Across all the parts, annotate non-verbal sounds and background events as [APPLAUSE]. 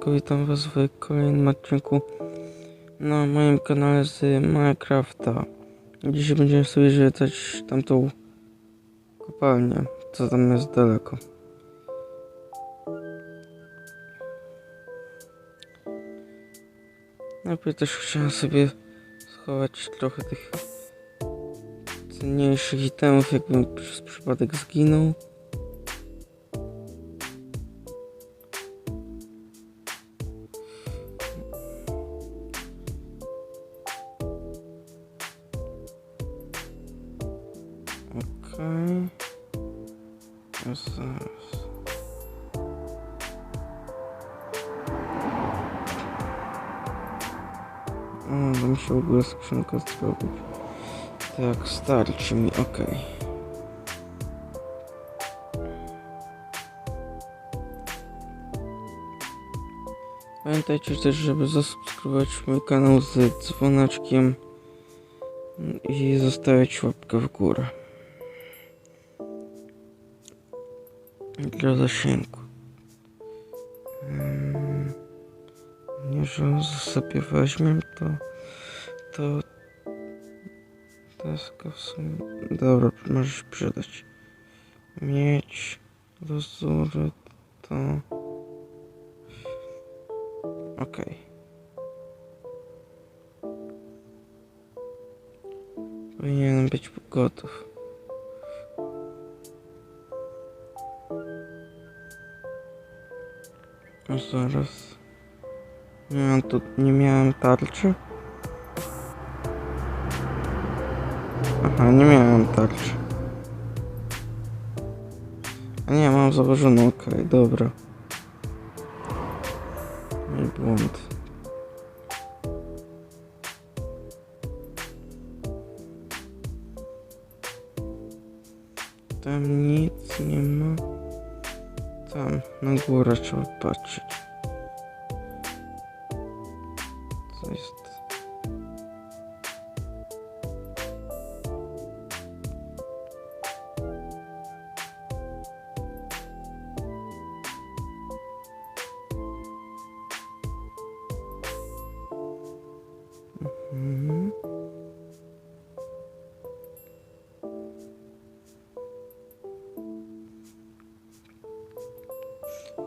Siemanko, witam was w kolejnym odcinku na moim kanale z Minecrafta. Dzisiaj będziemy sobie zwiedzać tamtą kopalnię, co tam jest daleko. Najpierw też chciałem sobie schować trochę tych cenniejszych itemów, jakbym przez przypadek zginął. Tak, starczy mi, okej. Pamiętajcie też, żeby zasubskrybować mój kanał z dzwoneczkiem i zostawiać łapkę w górę. Dla zasięgu. Nie, że sobie weźmiem to, to deska w sumie. Dobra, może się przydać. Mieć dozory to. Okej. Powinienem być gotów. A zaraz. Nie tu, nie miałem tarczy. Aha, nie miałem tarczy. A nie, mam założoną, okej, dobra. Nie błąd. Tam nic nie ma. Tam na górę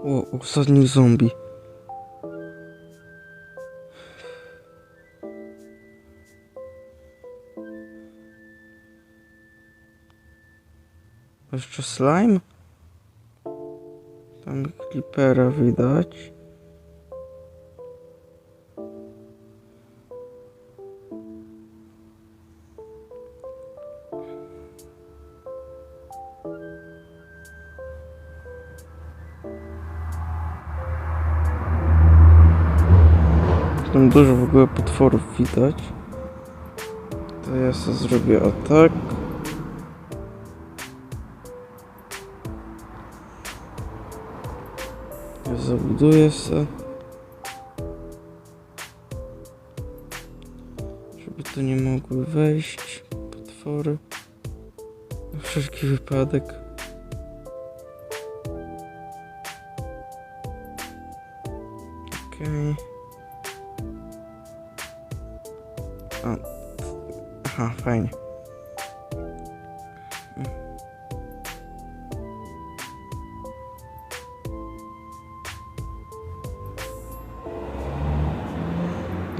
O, ostatni zombie. Jeszcze slime? Tam creepera widać. Tam dużo w ogóle potworów widać. To ja sobie zrobię o tak. Ja zabuduję se. Żeby tu nie mogły wejść potwory. Na wszelki wypadek. Okej. A,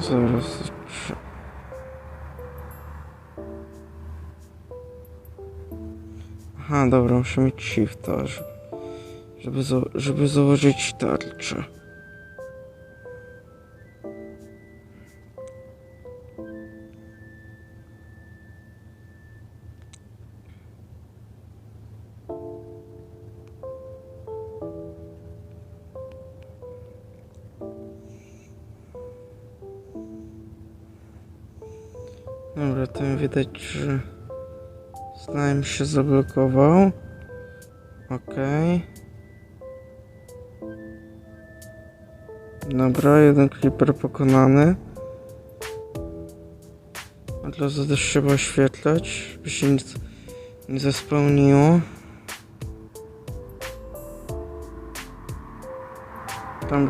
Zaraz. Aha, dobra, muszę mieć shifta, żeby, żeby założyć tarczę. Dobra, tam widać, że slime się zablokował. Okej. Dobra, jeden creeper pokonany. Od razu też trzeba oświetlać, żeby się nic nie zespełniło. Tam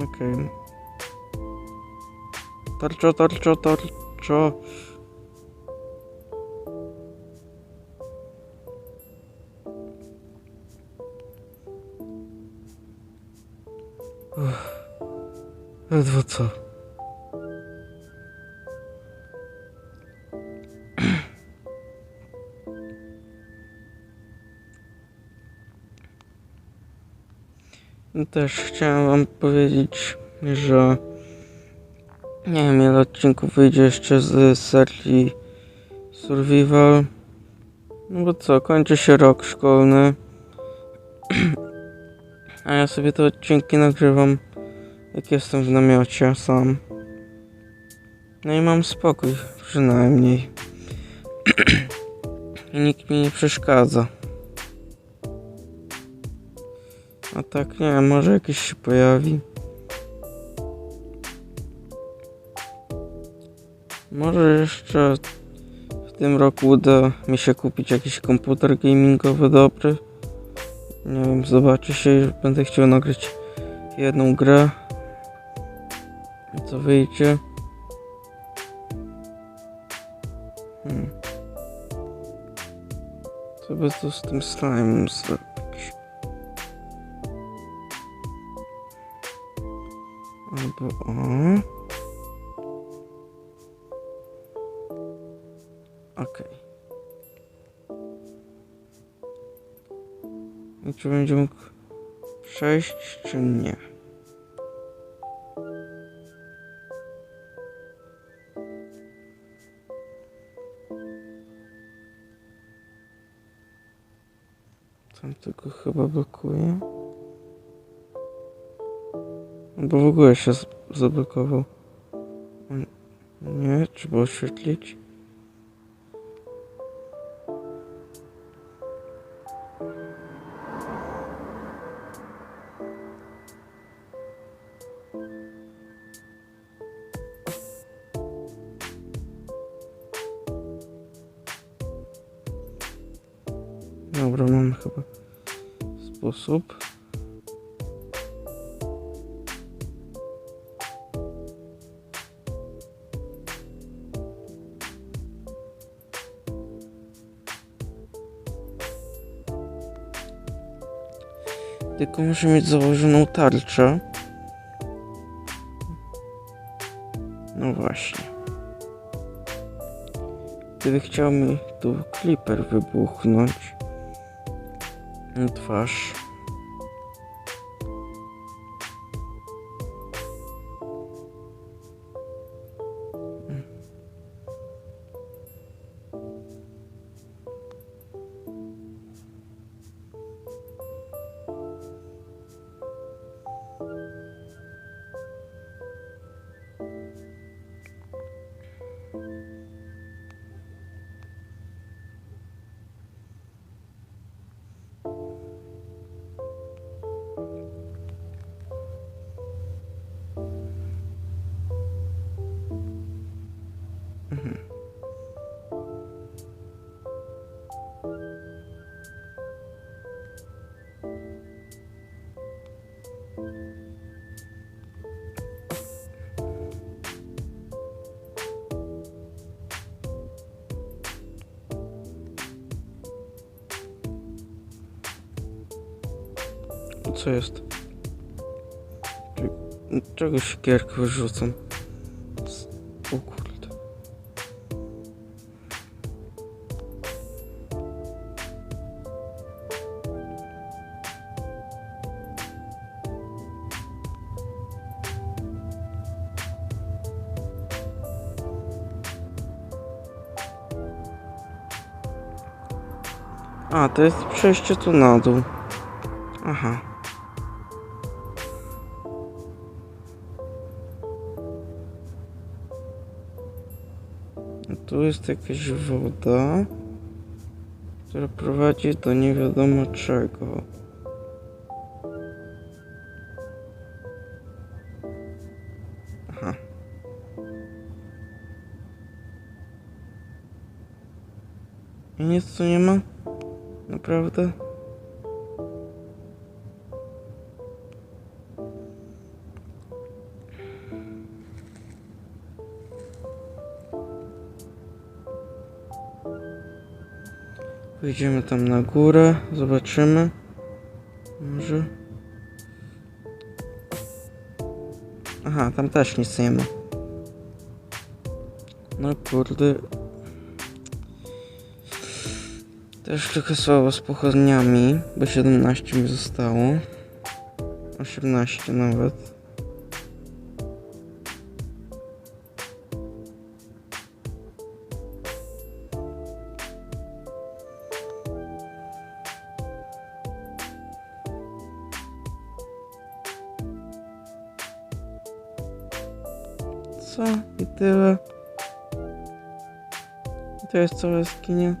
오케이. 떨쳐 떨쳐 떨쳐. Edward, co? Też chciałem wam powiedzieć, że nie wiem ile odcinków wyjdzie jeszcze z serii Survival. No bo co, kończy się rok szkolny. A ja sobie te odcinki nagrywam jak jestem w namiocie sam. No i mam spokój, przynajmniej. [CLEARS THROAT] I nikt mi nie przeszkadza. Tak nie wiem, może jakiś się pojawi. Może jeszcze w tym roku uda mi się kupić jakiś komputer gamingowy dobry. Nie wiem, zobaczy się, będę chciał nagrać jedną grę. Co wyjdzie. Hmm. Co by tu z tym slime zrobić? Albo o. Okej. I czy będzie mógł przejść, czy nie? Tam tego chyba blokuje. Bo w ogóle się z- zablokował. On- Nie, trzeba oświetlić. Tylko muszę mieć założoną tarczę. No właśnie. Gdyby chciał mi tu kliper wybuchnąć na twarz. Co jest? Czego siekierkę wyrzucam? O kurde. A, to jest przejście tu na dół. Aha. Tu jest jakaś woda, która prowadzi do nie wiadomo czego. Aha. I nic tu nie ma? Naprawdę? Pójdziemy tam na górę, zobaczymy. Może. Aha, tam też nic nie ma. No kurde. Też trochę słabo z pochodniami, bo 17 mi zostało. 18 nawet. Co? I tyle. I to jest cała jaskinia.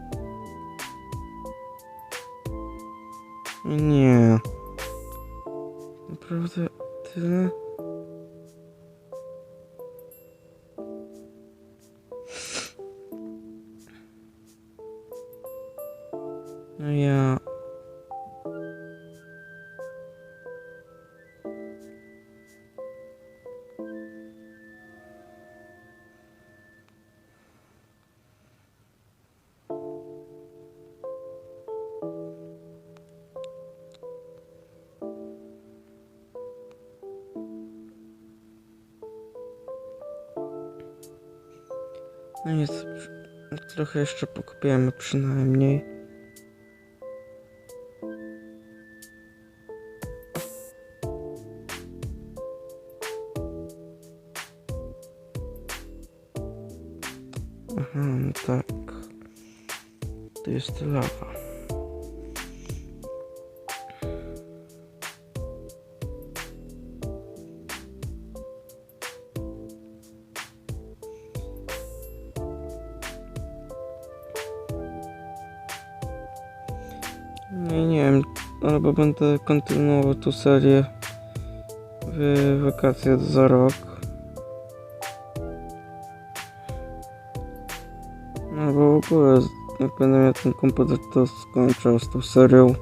Nie. Naprawdę tyle? No nic, trochę jeszcze pokopiemy przynajmniej. Nie, nie wiem, albo będę kontynuował tą serię w wakacje za rok. No bo w ogóle, jak będę miał ten komputer, to skończę z tą serią.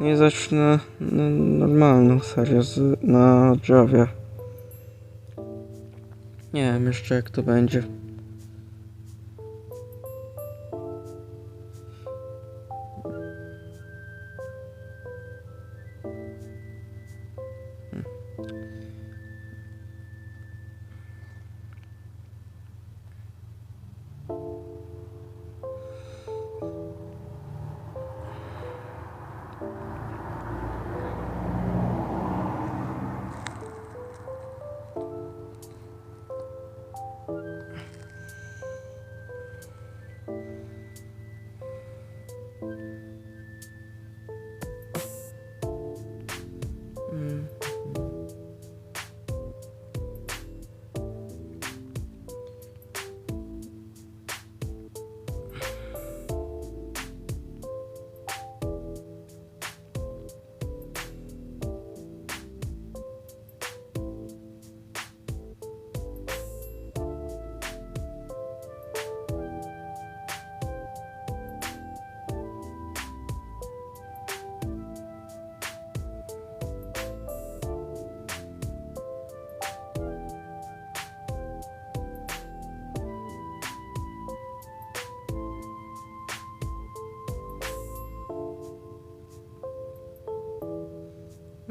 No i zacznę normalną serię z, na Javie. Nie wiem jeszcze jak to będzie.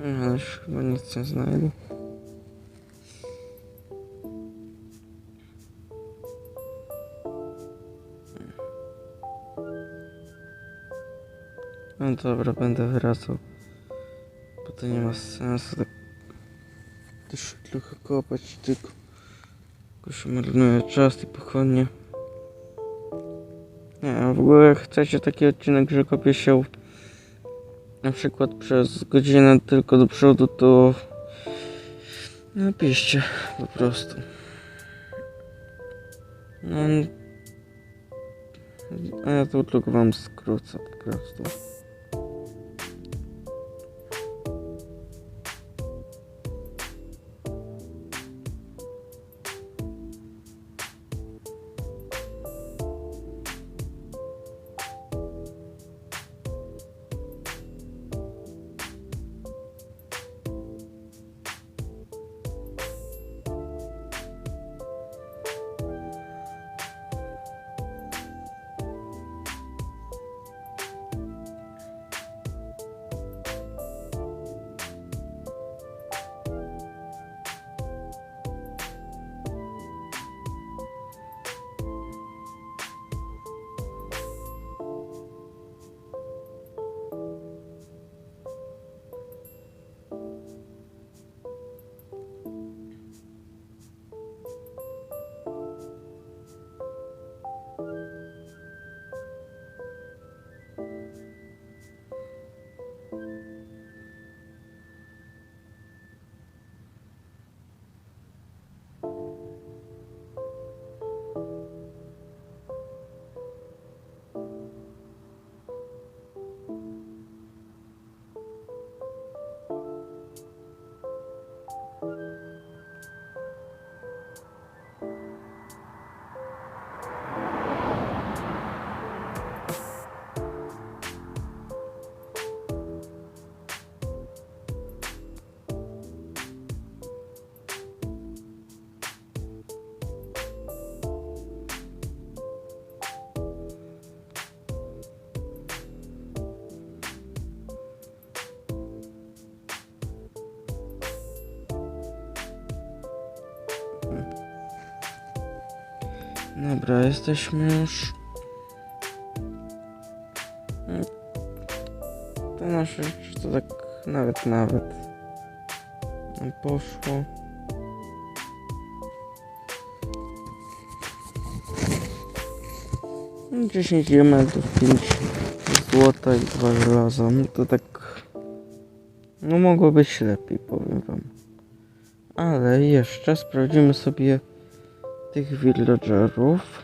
No, już chyba nic nie znajdę. No dobra, będę wracał. Bo to nie ma sensu tak też trochę kopać, tylko, tylko się marnuje czas i pochodnie. Nie wiem, w ogóle chcecie taki odcinek, że kopię się na przykład przez godzinę tylko do przodu, to napiszcie po prostu. No, a ja to tylko wam skrócę po prostu. Dobra, jesteśmy już. To nasze rzeczy to tak nawet, nawet nam poszło. 10 diamentów, 5 złota i 2 żelaza. No to tak. No mogło być lepiej, powiem wam. Ale jeszcze sprawdzimy sobie tych villagerów.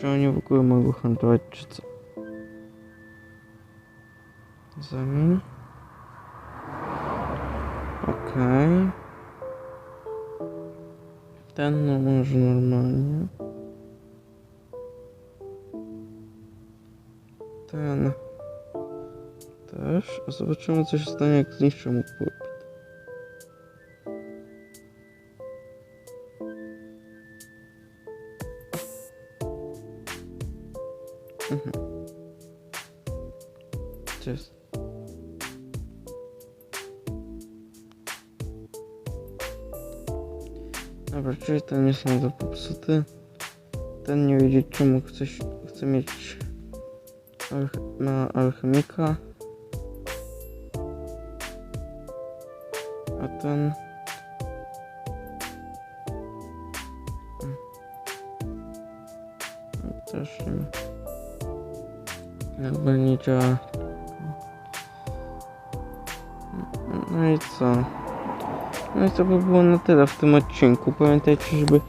Czy oni w ogóle mogą handlować, czy co? Zamień. Okej. Ten no może normalnie. Ten. Też. Zobaczymy co się stanie jak zniszczę mu pulpit. Popsuty. Ten nie wiedzieć czemu chce, mieć alch- ma alchemika. A ten... Mm. Też nie. Jakby nie działa. No i co? No i to by było na tyle w tym odcinku. Pamiętajcie, żeby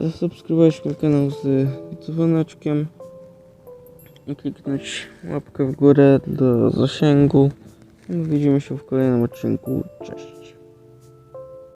zasubskrybować mój kanał z dzwoneczkiem i kliknąć łapkę w górę do zasięgu. No, Widzimy się w kolejnym odcinku.